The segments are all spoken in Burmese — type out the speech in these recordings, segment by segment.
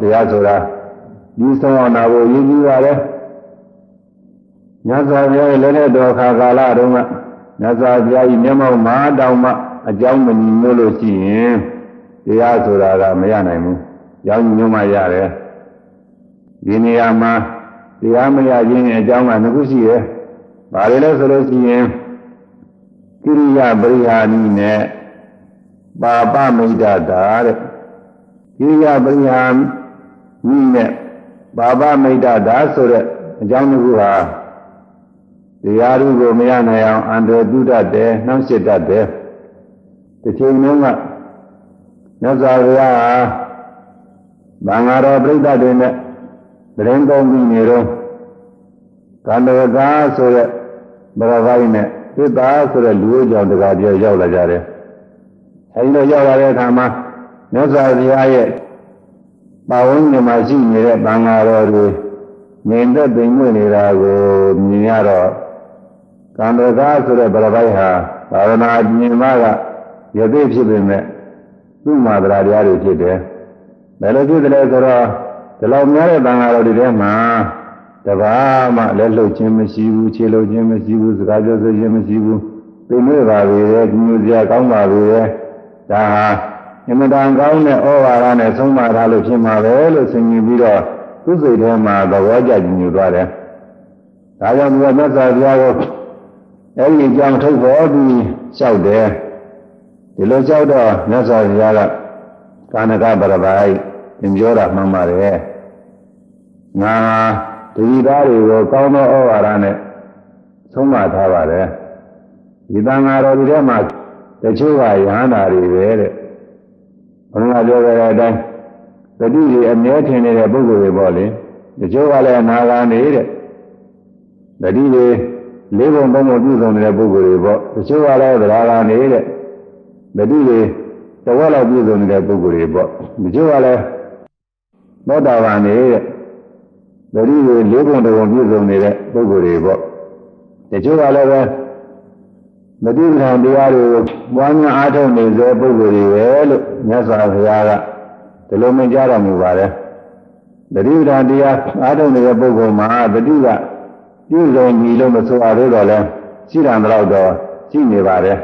တရားဆိုတာဒီဆုံးအောင်နာဖို့ရည်ကြီးပါတယ်ညဇာဘုရားရဲ့လက်နဲ့တော်ခါကာလတုန်းကညဇာဘုရားကြီးမျက်မှောက်မှာတောင်းမှအကြောင်းမညီညွတ်လို့ရှိရင်တရားဆိုတာကမရနိုင်ဘူး။ကြောင်းညီညွတ်မှရတယ်။ဒီနေရာမှာတရားမရခြင်းအကြောင်းကနှစ်ခုရှိတယ်။ဘာတွေလဲဆိုလို့ရှိရင်ကိရိယာပရိဟာနိနဲ့ပါပမိတ်တာတဲ့။ကိရိယာပရိဟာနိ နဲ့ပါပမိတ်တာဆိုတဲ့အကြောင်းတစ်ခုဟာတရားဓုကိုမရနိုင်အောင်အန္တရာယ်ပြုတတ်တယ်နှောင့်ယှက်တတ်တယ်တစ်ချိန်လုံးကမြတ်စွာဘုရားဟာဘာငါတော်ပြိဿတွေနဲ့တရင်သုံးပြီးနေတော့ကန္တဝကာဆိုတဲ့ဘဂဝိုင်းနဲ့သစ္စာဆိုတဲ့လူ့ကြောင့်တကားပြောရောက်လာကြတယ်အဲဒီလိုရောက်လာတဲ့အခါမှာမြတ်စွာဘုရားရဲ့ ပါဝန်းကျင်မှာရှိနေတဲ့ဘာငါတော်တွေမြင်သက်သိမ်မွေ့နေတာကိုမြင်ရတော့ကန္တကာဆိုတဲ့ဘဂဝိုင်းဟာဘာဝနာမြင်မှကရသေးဖြစ်ပေမဲ့သူ့မှာသရာတရားတွေဖြစ်တယ်။ဘယ်လိုဖြစ်တယ်လဲဆိုတော့ဒီလောက်များတဲ့တန်ဃာတော်တွေထဲမှာတပါးမှလက်လှုပ်ခြင်းမရှိဘူးခြေလှုပ်ခြင်းမရှိဘူးစကားပြောဆိုခြင်းမရှိဘူးသိနေပါပြီလေဒီမျိုးစရာကောင်းပါပြီလေဒါဟာ အမတန်ကောင်းတဲ့ဩဝါဒနဲ့ဆုံးမထားလို့ဖြစ်မှာပဲလို့ဆင်ញင်ပြီးတော့သူ့စိတ်ထဲမှာသဘောကျကြည်ညိုသွားတယ်။ဒါကြောင့်ဒီမြတ်စွာဘုရားကိုအဲ့ဒီအကြောင်းထုတ်ပေါ်ပြီးလျှောက်တယ်ဒီလိုကြောက်တော့မြတ်စွာဘုရားကကာနကပရပိုက်သင်ပြောတာမှန်ပါတယ်ငါတတိသားတွေကိုကောင်းသောဩဝါဒနဲ့ဆုံးမထားပါတယ်ဒီတန်ဃာတော်တွေထဲမှာတချို့ကယဟန္တာတွေပဲတဲ့ ဘုရားပြောခဲ့တဲ့အတိုင်းတတိတွေအမြဲထင်နေတဲ့ပုဂ္ဂိုလ်တွေပေါ့လေတချို့ကလည်းအနာဂါနေတဲ့တတိတွေလေးပုံသုံးပုံပြုဆောင်နေတဲ့ပုဂ္ဂိုလ်တွေပေါ့တချို့ကလည်းသရာဂါနေတဲ့မတိတွေတဝက်လောက်ပြည့်စုံနေတဲ့ပုဂ္ဂိုလ်တွေပေါ့ဒီကျိုးကလည်းသောတာပန်နေတဲ့သတိတွေလေးပုံတစ်ပုံပြည့်စုံနေတဲ့ပုဂ္ဂိုလ်တွေပေါ့ဒီကျိုးကလည်းပဲ မတိပ္ပံတရားတွေကိုပွားများအားထုတ်နေစေပုဂ္ဂိုလ်တွေပဲလို့မြတ်စွာဘုရားကဒီလိုမြင်ကြတော်မူပါတယ်သတိပ္ပံတရားအားထုတ်နေတဲ့ပုဂ္ဂိုလ်မှာသတိကပြည့်စုံပြီလို့မဆိုရတော့လဲရှိတယ်တော့တော့ရှိနေပါတယ်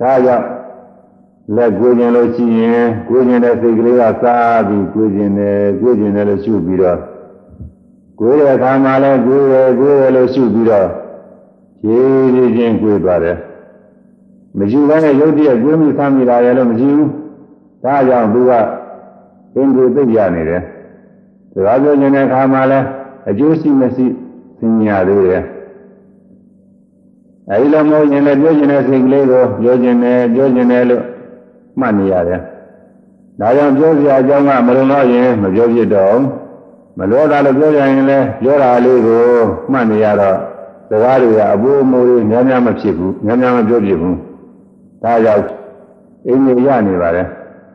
ဒါကြောင့်လက်ကိုကျင်လို့ရှိရင်ကိုကျင်တဲ့စိတ်ကလေးကစားပြီးကိုကျင်တယ်ကိုကျင်တယ်လို့ရှုပြီးတော့ကိုယ်ရဲ့အခါမှာလည်းကိုယ်ရဲ့ကိုယ်ရဲ့လို့ရှုပြီးတော့ ဖြည်းဖြည်းချင်းကိုယ်သွားတယ်မရှိဘဲနဲ့ရုပ်တရက်ကိုယ်မိဆမ်းမိတာရဲ့လို့မရှိဘူးဒါကြောင့်သူကအင်းကိုသိရနေတယ်ဒါပြောကျင်တဲ့အခါမှာလည်းအကျိုးရှိမရှိသိညာသေးတယ်အဲဒီလိုမဟုတ်ရင်လည်းပြောကျင်တဲ့စိတ်ကလေးကိုပြောကျင်တယ်ပြောကျင်တယ်လို့မှတ်နေရတယ်။ဒါကြောင့်ပြောစရာအကြောင်းကမလုံတော့ရင်မပြောဖြစ်တော့မလောတာလို့ပြောကြရင်လည်းပြောတာလေးကိုမှတ်နေရတော့ စကားတွေကအပူအမိုးတွေများများမဖြစ်ဘူးများများမပြောဖြစ်ဘူး။ဒါကြောင့်အင်းကြီးရနေပါတယ်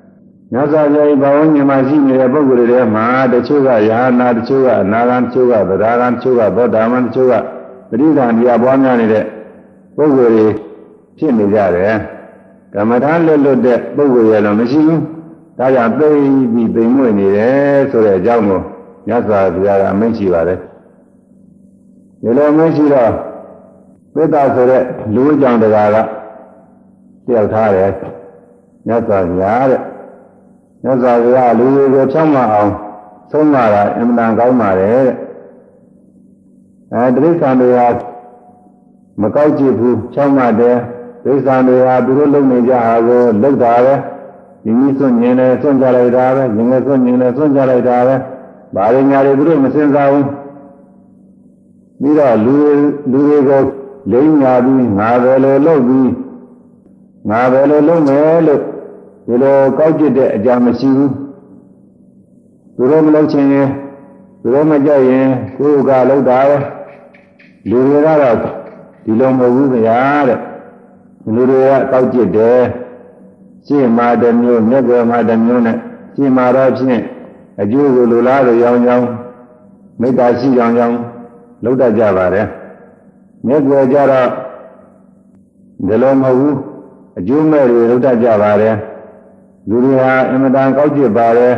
။ညဇာပြေဘဝဉာဏ်မှာရှိနေတဲ့ပုဂ္ဂိုလ်တွေထဲမှာတချို့ကယ ahanan တချို့ကအနာဂံတချို့ကဗဒါဂံတချို့ကသောတာမန်တချို့ကပရိသန္တိယပွားများနေတဲ့ပုဂ္ဂိုလ်တွေဖြစ်နေကြတယ်။ကမ္မထာလွတ်လွတ်တဲ့ပုဂ္ဂိုလ်ရဲ့တော့မရှိဘူးဒါကြောင့်သိပြီးသိမ့်မွေ့နေတယ်ဆိုတဲ့အကြောင်းကိုမြတ်စွာဘုရားကအမိန့်ရှိပါတယ် ဒီလိုအမိန့်ရှိတော့ပိဿဆိုတဲ့လူအကြောင်းတရားကတယောက်ထားတယ်မြတ်စွာဘုရားတဲ့မြတ်စွာဘုရားလူတွေကိုဖြောင်းမအောင်ဆုံးမတာအင်မတန်ကောင်းပါတယ်တဲ့အဲတိရစ္ဆာန်တွေကမကောက်ကြည့်ဘူးဖြောင်းမတယ်ဒိဋ္ဌာန်တွေဟာသူတို့လုံနေကြဟာကိုလုတ်တာပဲဒီနည်းစွန့်ညင်တယ်စွန့်ကြလိုက်တာပဲငငယ်စွန့်ညင်တယ်စွန့်ကြလိုက်တာပဲဘာတွေညာတွေသူတို့မစင်စားဘူး ပြီးတော့လူလူတွေကိုလိမ့်ညာပြီးငါပဲလို့လုပ်ပြီးငါပဲလို့လုပ်မယ်လို့ဒီလိုကောက်ကျစ်တဲ့အကြမရှိဘူးသူတို့မလုပ်ချင်ရင်သူတို့မကြိုက်ရင်ကိုယ်ကလုပ်တာပဲလူတွေကတော့ဒီလိုမဟုတ်ဘူးဗျာတဲ့လူတွေကတောက်ကျစ်တယ်ရှင်းမာတစ်မျိုးမြက်ွယ်မာတစ်မျိုးနဲ့ရှင်းမာတော့ဖြင့်အကျိုးကိုလူလားလို့ရောင်းရောင်းမေတ္တာရှိရောင်းရောင်း လုပ်တတ်ကြပါတယ်မြက်ွယ်ကြတော့ဒီလိုမဟုတ်ဘူးအကျိုးမဲ့တွေလုပ်တတ်ကြပါတယ်လူတွေဟာအင်မတန်ကောက်ကျစ်ပါတယ်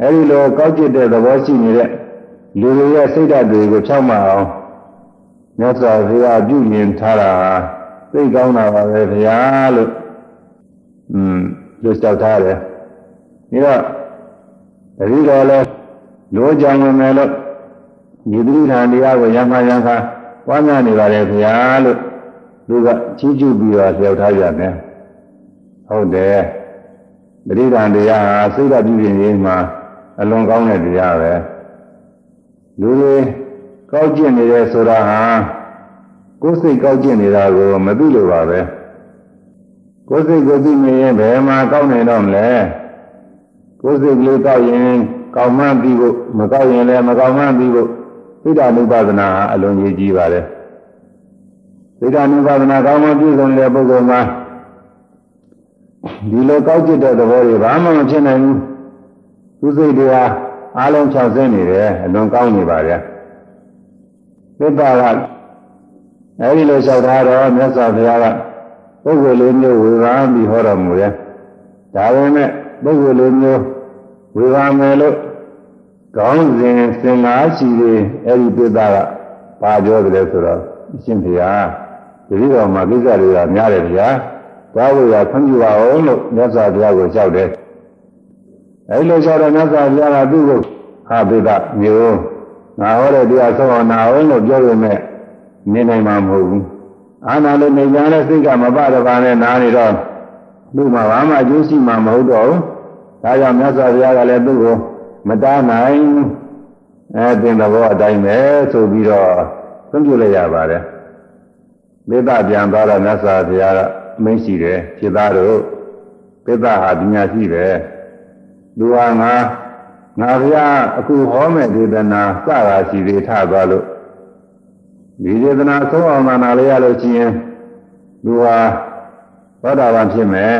အဲဒီလိုကောက်ကျစ်တဲ့သဘောရှိနေတဲ့လူတွေရဲ့စိတ်ဓာတ်တွေကိုဖြောက်မအောင်မြတ်စွာဘုရားပြုမြင်ထားတာသိကောင်းတာပါပဲဘုရားလို့อืมလို့လျှောက်ထားတယ်ပြီးတော့တတိတော်လဲလိုကြောင်ဝင်မယ်လို့ ဒီတိဋ္ဌာန်တရားကိုရမရံခါပွားများနေပါလေဘုရားလို့သူကချီးကျူးပြီးတော့လျှောက်ထားရတယ်ဟုတ်တယ်တတိဋ္ဌာန်တရားဟာစိတ်ဓာတ်ပြုပြင်ရေးမှာအလွန်ကောင်းတဲ့တရားပဲလူတွေကောက်ကျင့်နေတယ်ဆိုတာဟာကိုယ်စိတ်ကောက်ကျင့်နေတာကိုမသိလို့ပါပဲကိုယ်စိတ်ကိုသိနေရင်ဘယ်မှာကောက်နိုင်တော့မလဲကိုယ်စိတ်ကလေးကောက်ရင်ကောက်မှန်းပြီးဖို့မကောက်ရင်လည်းမကောက်မှန်းပြီးဖို့ သိတာနုပါဒနာဟာအလွန်ကြီးကြီးပါတယ်သိတာနုပါဒနာကောင်းမှပြည့်စုံတဲ့ပုဂ္ဂိုလ်မှာဒီလိုကောက်ကျစ်တဲ့သဘောတွေဘာမှမဖြစ်နိုင်ဘူးသူစိတ်တွေဟာအားလုံး၆ဆင်းနေတယ်အလွန်ကောင်းနေပါရဲ့သစ္စာကအဲဒီလိုလျှောက်ထားတော့မြတ်စွာဘုရားကပုဂ္ဂိုလ်လေးမျိုးဝေဘာပြီးဟောတော်မူရဲ့ဒါပေမဲ့ပုဂ္ဂိုလ်လေးမျိုးဝေဘာမယ်လို့ ကောင်းစဉ်စင်ငါရှိသေးအဲဒီသစ္စာကပါပြောတယ်ဆိုတော့အရှင်ဘုရားတတိတော်မှာကိစ္စတွေကများတယ်ဗျာသွားဝေရခွင့်ပြုပါအောင်လို့မြတ်စွာဘုရားကိုလျှောက်တယ်အဲဒီလိုလျှောက်တော့မြတ်စွာဘုရားကသူ့ကိုဟာပိဒမျိုးငါဟောတဲ့တရားဆုံးအောင်နာအောင်လို့ပြောရမယ်နေနိုင်မှာမဟုတ်ဘူးအာနာလို့နေကြတဲ့စိတ်ကမပတပါနဲ့နားနေတော့သူ့မှာဘာမှအကျိုးရှိမှာမဟုတ်တော့ဘူးဒါကြောင့်မြတ်စွာဘုရားကလည်းသူ့ကို မတားနိုင်အဲသင်သဘောအတိုင်းပဲဆိုပြီးတော့သွန်ပြလိုက်ရပါတယ်မေတ္တာပြန်သွားတော့မြတ်စွာဘုရားကအမိန့်ရှိတယ်ဖြစ်သားတို့မေတ္တာဟာပညာရှိတယ်လူဟာငါငါဘုရားအခုဟောမဲ့ဒေသနာစတာရှိသေးထသွားလို့ဒီဒေသနာဆုံးအောင်နာလေးရလို့ရှိရင်လူဟာသောတာပန်ဖြစ်မယ်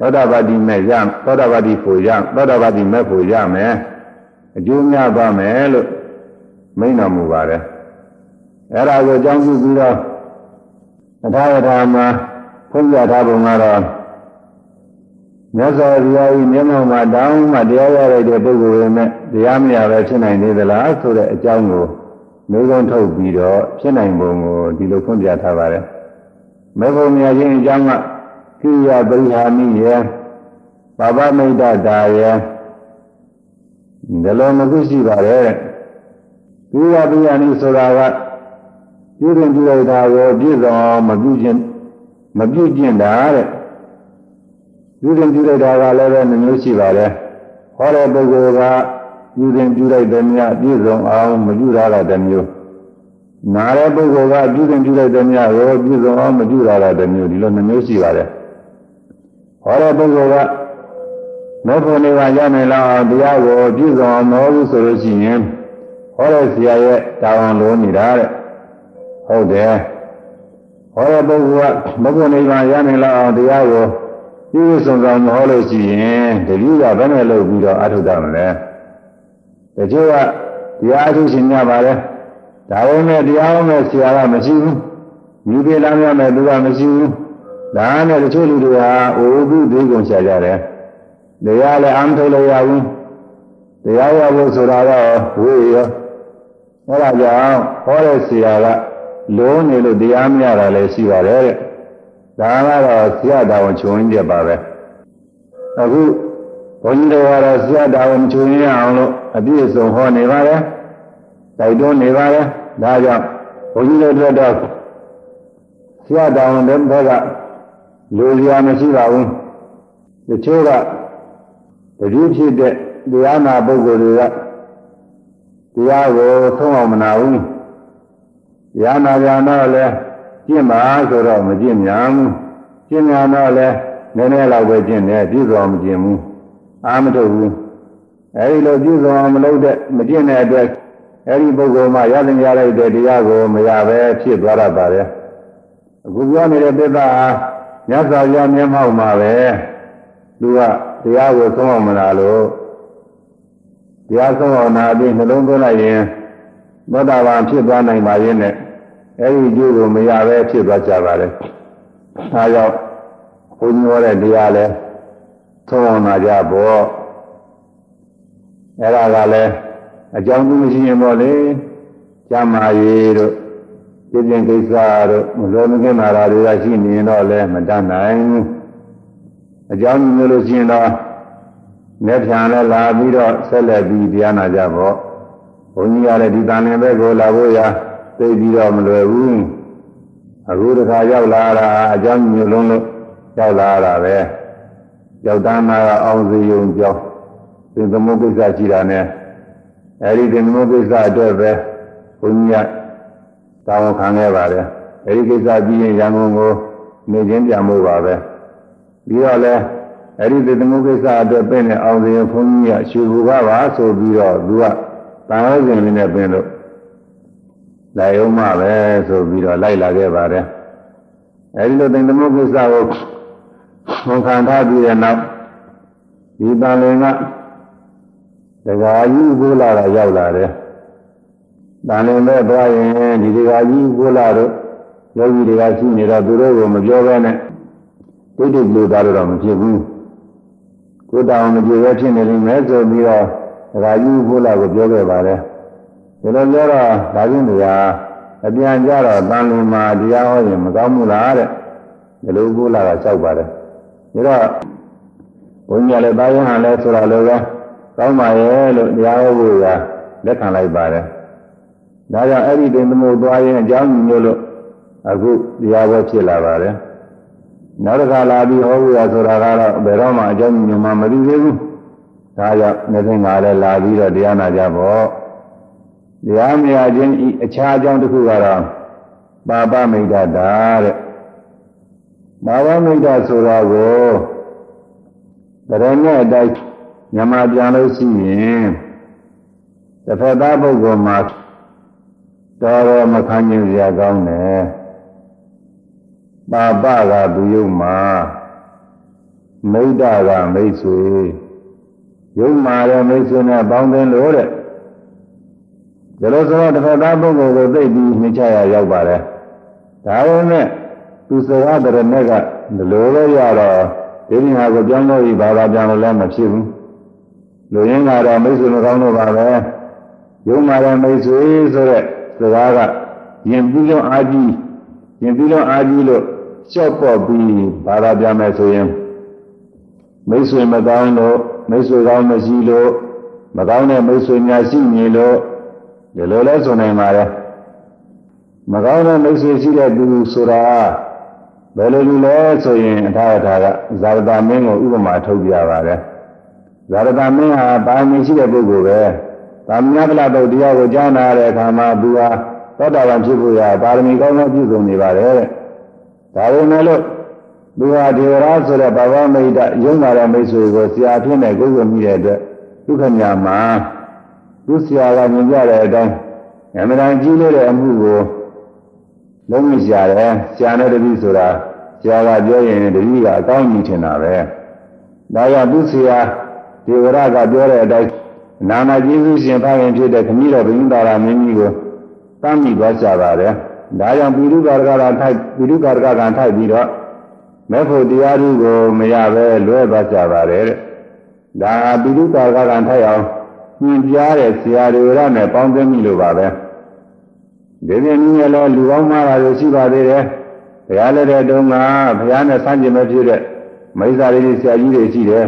သောတာပတိမဲ့ရသောတာပတိဖို့ရသောတာပတိမဲ့ဖို့ရမယ် အကျိုးများပါမယ်လို့မိန့်တော်မူပါတယ်အဲ့ဒါကိုအကြောင်းပြုပြီးတော့အထာယထာမှာဖုံးပြထားပုံကတော့မြတ်စွာဘုရားကြီးမျက်မှောက်မှာတောင်းမှတရားရတဲ့ပုဂ္ဂိုလ်တွေနဲ့တရားမရပဲဖြစ်နိုင်သေးသလားဆိုတဲ့အကြောင်းကိုမျိုးစုံထုတ်ပြီးတော့ဖြစ်နိုင်ပုံကိုဒီလိုဖွင့်ပြထားပါတယ်။မေဖို့မြတ်ချင်းအကြောင်းကကိယပရိဟာမိယေဘာဝမိတ်တတာယေ ဒီလိုမသိရှိပါတယ်။ကိယပရိဟာမိဆိုတာကပြုရင်ပြုလိုက်တာကိုပြည့်စုံအောင်မပြုခြင်းမပြုကျင့်တာတဲ့ပြုရင်ပြုလိုက်တာကလည်းပဲမျိုးရှိပါတယ်ဟောတဲ့ပုဂ္ဂိုလ်ကပြုရင်ပြုလိုက်တဲ့မြတ်ပြည့်စုံအောင်မပြုရတာတမျိုးနားတဲ့ပုဂ္ဂိုလ်ကပြုရင်ပြုလိုက်တဲ့မြတ်ကိုပြည့်စုံအောင်မပြုရတာတမျိုးဒီလိုနှမျိုးရှိပါတယ်ဟောတဲ့ပုဂ္ဂိုလ်က မေဖို့နေပါရနိုင်လားတရားကိုပြည့်စုံအောင်မဟုတ်ဘူးဆိုလို့ရှိရင်ဟောတဲ့ဆရာရဲ့တာဝန်လိုနေတာတဲ့ဟုတ်တယ်ဟောတဲ့ပုဂ္ဂိုလ်ကမဘုနိဗ္ဗာန်ရနိုင်လောက်တရားကိုပြည့်စုံစွာမဟောလို့ရှိရင်တတိယဘယ်နဲ့လုပ်ပြီးတော့အထုတမလဲတချို့ကတရားအထုရှင်များပါလေဒါပေမဲ့တရားဟောမဲ့ဆရာကမရှိဘူးညီပြေလာများမဲ့သူကမရှိဘူးဒါနဲ့တချို့လူတွေကအိုဘူးသေးကုန်ရှာကြတယ် တရားလည်းအမထုတ်လို့ရဘူးတရားရဖို့ဆိုတာတော့ဝေးရောအဲဒါကြောင့်ဟောတဲ့ဆရာကလုံးနေလို့တရားမရတာလည်းရှိပါတယ်တဲ့ဒါကတော့ဆရာတော်ချုံရင်းပြပါပဲအခုဘုန်းကြီးတို့ကတော့ဆရာတော်ချုံရင်းအောင်လို့အပြည့်အစုံဟောနေပါတယ်တိုက်တွန်းနေပါတယ်ဒါကြောင့်ဘုန်းကြီးတို့တို့တော့ဆရာတော်တဲ့ဘက်ကလူစရာမရှိပါဘူးတချို့က တတိဖြစ်တဲ့တရားနာပုဂ္ဂိုလ်တွေကတရားကိုသုံးအောင်မနာဘူးရာနာပြန်တော့လဲကျင့်ပါဆိုတော့မကျင့်မြန်ဘူးကျင့်မြန်တော့လဲနည်းနည်းလောက်ပဲကျင့်တယ်ပြည့်စုံမကျင့်ဘူးအာမထုတ်ဘူးအဲဒီလိုပြည့်စုံမလုပ်တဲ့မကျင့်တဲ့အတွက်အဲဒီပုဂ္ဂိုလ်မှရသင်ရလိုက်တဲ့တရားကိုမရပဲဖြစ်သွားရပါတယ်အခုပြောနေတဲ့ပိဿဟာမြတ်စွာဘုရားမျက်မှောက်မှာပဲသူက တရားကိုသုံးအောင်မလားလို့တရားဆုံးအောင်နာပြီးနှလုံးသွင်းလိုက်ရင်သောတာပန်ဖြစ်သွားနိုင်ပါရဲ့နဲ့အဲဒီကျိုးကိုမရပဲဖြစ်သွားကြပါလေ။ဒါကြောင့်ဘုန်းကြီးဟောတဲ့တရားလဲသုံးအောင်နာကြပေါ့။အဲ့ဒါကလည်းအကြောင်းသူမရှိရင်ပေါ့လေကျမ်းမာရေးတို့ပြည့်ပြင်ကိစ္စတို့မလွယ်မကင်းတာတွေကရှိနေရင်တော့လည်းမတတ်နိုင်ဘူး အကြောင်းမျိုးလို့ရှိရင်တော့လက်ဖြံလဲလာပြီးတော့ဆက်လက်ပြီးတရားနာကြပေါ့ဘုန်းကြီးကလည်းဒီတန်လင်ဘက်ကိုလာဖို့ရသိပြီးတော့မလွယ်ဘူးအခုတခါရောက်လာတာအကြောင်းမျိုးလုံးလို့ရောက်လာတာပဲရောက်တန်းမှာအောင်စီယုံကြောင်းသင်သမုတ်ကိစ္စရှိတာနဲ့အဲဒီသင်သမုတ်ကိစ္စအတွက်ပဲဘုန်းကြီးကတောင်းခံခဲ့ပါတယ်အဲဒီကိစ္စပြီးရင်ရန်ကုန်ကိုနေချင်းပြန်ဖို့ပါပဲ ပြီးတော့လည်းအဲ့ဒီသမုကိစ္စအတွက်ပြင်နေအောင်စီဘုန်းကြီးကရှူဘူကပါဆိုပြီးတော့သူကတန်ရောစဉ်လေးနဲ့ပြင်လို့လိုက်အောင်မှပဲဆိုပြီးတော့လိုက်လာခဲ့ပါတယ်အဲ့ဒီလိုသမုကိစ္စကိုဝန်ခံထားပြီးတဲ့နောက်ဒီတန်လင်ကဒကာကြီးကိုလာတာရောက်လာတယ်တန်လင်ပဲသွားရင်ဒီဒကာကြီးကိုလာတော့ယောဂီတွေကရှိနေတော့သူတို့ကမပြောဘဲနဲ့ တိတ်တိတ်လို့သားတော့မဖြစ်ဘူးကိုတောင်မပြေပဲဖြစ်နေလိမ့်မယ်ဆိုပြီးတော့ဒကာကြီးဘုလားကိုပြောခဲ့ပါတယ်ဒီလိုပြောတော့ဒါချင်းတရားအပြန်ကြတော့တန်လင်မှာတရားဟောရင်မကောင်းဘူးလားတဲ့ဒီလိုဘုလားကလျှောက်ပါတယ်ဒါတော့ဘုန်းကြီးလည်းတာယဟန်လဲဆိုတော့လည်းပဲကောင်းပါရဲ့လို့တရားဟောဖို့ကလက်ခံလိုက်ပါတယ်ဒါကြောင့်အဲ့ဒီတင်သမုတ်သွားရင်အကြောင်းမျိုးလို့အခုတရားဟောဖြစ်လာပါတယ် နောက်တစ်ခါလာပြီးဟောဖို့ရဆိုတာကတော့ဘယ်တော့မှအကြောင်းညမှမသိသေးဘူးဒါကြောင့်နေသိငါလည်းလာပြီးတော့တရားနာကြပေါ့တရားမရခြင်းဤအခြားအကြောင်းတစ်ခုကတော့ပါပမိတ်တာတဲ့ပါပမိတ်တာဆိုတာကိုတရနဲ့အတိုင်းညမပြန်လို့ရှိရင်တစ်ဖက်သားပုဂ္ဂိုလ်မှာတော်တော်မခံကျင်ရကောင်းတယ် ပါပကသူယုံမှာမိဒ္ဒကမိတ်ဆွေယုံမှာတဲ့မိတ်ဆွေနဲ့ပေါင်းသင်းလို့တဲ့ဒါလို့ဆိုတော့တစ်ဖက်သားပုဂ္ဂိုလ်ကိုသိပြီးနှိမ့်ချရရောက်ပါတယ်ဒါပေမဲ့သူစကားတရနဲ့ကဒီလိုပဲရတော့ဒီနေ့ဟာကိုပြောင်းလို့ဤဘာသာပြန်လို့လည်းမဖြစ်ဘူးလူရင်းကတော့မိတ်ဆွေမကောင်းတော့ပါပဲယုံမှာတဲ့မိတ်ဆွေဆိုတဲ့စကားကယင်ပြီးလုံးအာကြီးယင်ပြီးလုံးအာကြီးလို့ ကြောက်ပေါ့ပြီးဘာသာပြမယ်ဆိုရင်မိတ်ဆွေမကောင်းလို့မိတ်ဆွေကောင်းမရှိလို့မကောင်းတဲ့မိတ်ဆွေများရှိနေလို့ဒီလိုလဲဆိုနိုင်ပါတယ်မကောင်းတဲ့မိတ်ဆွေရှိတဲ့သူဆိုတာဘယ်လိုလူလဲဆိုရင်အထာအထာကဇာတမင်းကိုဥပမာထုတ်ပြပါတယ်ဇာတမင်းဟာပါမီရှိတဲ့ပုဂ္ဂိုလ်ပဲသာမညပလတုတ်တရားကိုကြားနာတဲ့အခါမှာသူဟာသောတာပန်ဖြစ်ဖို့ရပါရမီကောင်းသောပြုစုံနေပါတယ်တဲ့ ဒါပေမဲ့လို့သူဟာဒေဝရာဆိုတဲ့ဘာဝမိတ်တရုံးလာတဲ့မိတ်ဆွေကိုဆရာဖြစ်နေကိုယ်ကိုမိတဲ့အတွက်ဒုက္ခညာမှာသူဆရာကမြင်ကြတဲ့အတိုင်းအမှန်တန်ကြီးလို့တဲ့အမှုကိုလုံးဝရှာတယ်ဆရာနဲ့တပည့်ဆိုတာဆရာကပြောရင်တပည့်ကအကောင်းကြီးထင်တာပဲဒါကြောင့်သူဆရာဒေဝရကပြောတဲ့အတိုင်းနာမကျေးဇူးရှင်ဖခင်ဖြစ်တဲ့ခမည်းတော်ဘိန္ဒာရမင်းကြီးကိုတမ်းမိသွားကြပါတယ် ဒါကြောင့်ပိဋကရကရာထိုက်ပိဋကရကကံထိုက်ပြီးတော့မဲ့ဖို့တရားဓုကိုမရပဲလွဲသွားကြပါတယ်တဲ့ဒါပိဋကရကကံထိုက်အောင်ညင်ပြတဲ့ဆရာတွေရနဲ့ပေါင်းသိမိလို့ပါပဲဒီပြင်နည်းလည်းလူကောင်းမှားတာတွေရှိပါသေးတယ်ဘုရားလက်တဲ့တုန်းကဘုရားနဲ့ဆန့်ကျင်မဲ့ဖြစ်တဲ့မိစ္ဆာတွေဆရာကြီးတွေရှိတယ်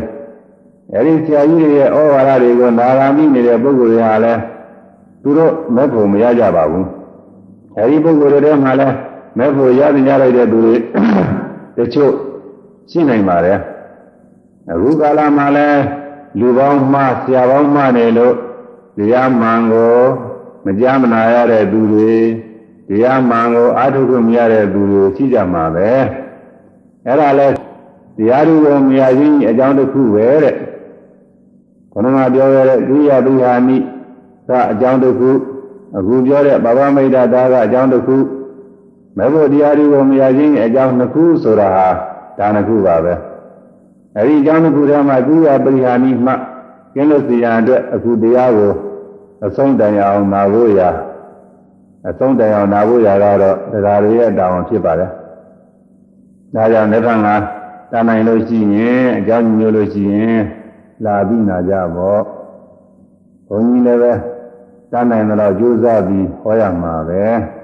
အဲဒီဆရာကြီးတွေရဲ့ဩဝါဒတွေကိုနာဂာမိနေတဲ့ပုဂ္ဂိုလ်တွေဟာလည်းသူတို့မဲ့ဖို့မရကြပါဘူး အဲဒီပုဂ္ဂိုလ်တွေထဲမှာလည်းမဲ့ဖို့ရသိကြလိုက်တဲ့သူတွေတချို့ရှိနိုင်ပါတယ်အခုကာလမှာလည်းလူပေါင်းမှဆရာပေါင်းမှနေလို့တရားမှန်ကိုမကြားမနာရတဲ့သူတွေတရားမှန်ကိုအားထုတ်ခွင့်မရတဲ့သူတွေရှိကြမှာပဲအဲ့ဒါလဲတရားဓုကိုမရခြင်းအကြောင်းတစ်ခုပဲတဲ့ခန္ဓာပြောရတဲ့ဒုရဒုဟာနိကအကြောင်းတစ်ခု အခုပြောတဲ့ဘာဝမိတ်တာဒါကအကြောင်းတစ်ခုမဲဖို့တရားတွေကိုမရခြင်းအကြောင်းနှစ်ခုဆိုတာဟာဒါနှစ်ခုပါပဲအဲဒီအကြောင်းတစ်ခုထဲမှာဒုရပရိဟာနိမှကျင်းလို့စီရန်အတွက်အခုတရားကိုအဆုံးတိုင်အောင်နာဖို့ရာအဆုံးတိုင်အောင်နာဖို့ရာကတော့တရားတွေရဲ့တာဝန်ဖြစ်ပါတယ်ဒါကြောင့်လက်ခံကတာနိုင်လို့ရှိရင်အကြောင်းညွှန်လို့ရှိရင်လာပြီးနာကြပေါ့ဘုန်းကြီးလည်းပဲ တတ်နိုင်တော့ကြိုးစားပြီးဟောရမှာပဲ။